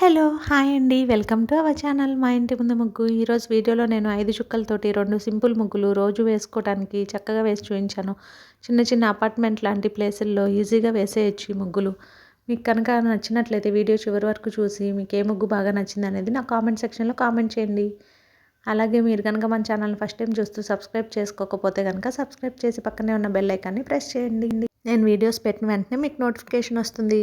Hello hi అండి. Welcome to our channel. మా ఇంటి ముందు ముగ్గు. ఈరోజు వీడియోలో నేను ఐదు చుక్కలతోటి రెండు సింపుల్ ముగ్గులు రోజు వేసుకోవడానికి చక్కగా వేసి చూపించాను చిన్న చిన్న అపార్ట్మెంట్ లాంటి ప్లేసుల్లో ఈజీగా వేసేయచ్చు ఈ ముగ్గులు. మీకు కనుక నచ్చినట్లయితే వీడియో చివరి వరకు చూసి మీకు ఏ ముగ్గు బాగా నచ్చింది అనేది నా కామెంట్ సెక్షన్లో కామెంట్ చేయండి. అలాగే మీరు కనుక మన ఛానల్ ఫస్ట్ టైం చూస్తూ సబ్స్క్రైబ్ చేసుకోకపోతే కనుక సబ్స్క్రైబ్ చేసి పక్కనే ఉన్న బెల్ ఐకాన్ని ప్రెస్ చేయండి. నేను వీడియోస్ పెట్టిన వెంటనే మీకు నోటిఫికేషన్ వస్తుంది.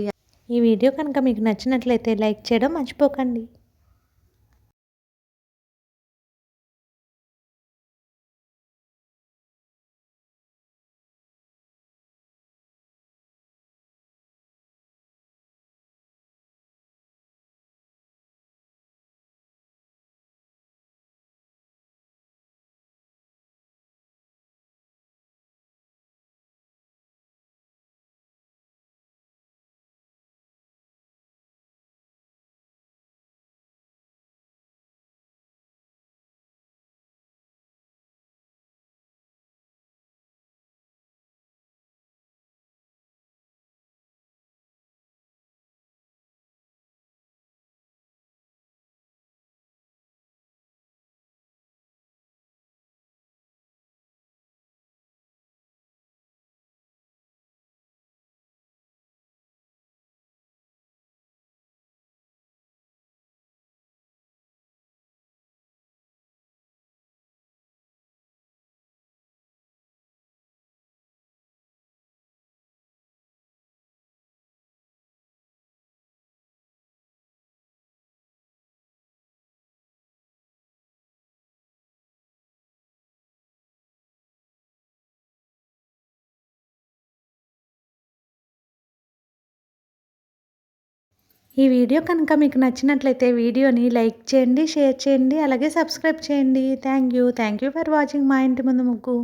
ఈ వీడియో కనుక మీకు నచ్చినట్లయితే లైక్ చేయడం మర్చిపోకండి. ఈ వీడియో కనుక మీకు నచ్చినట్లయితే వీడియోని లైక్ చేయండి షేర్ చేయండి అలాగే సబ్స్క్రైబ్ చేయండి. Thank you thank you for watching మా ఇంటి ముందు ముగ్గు.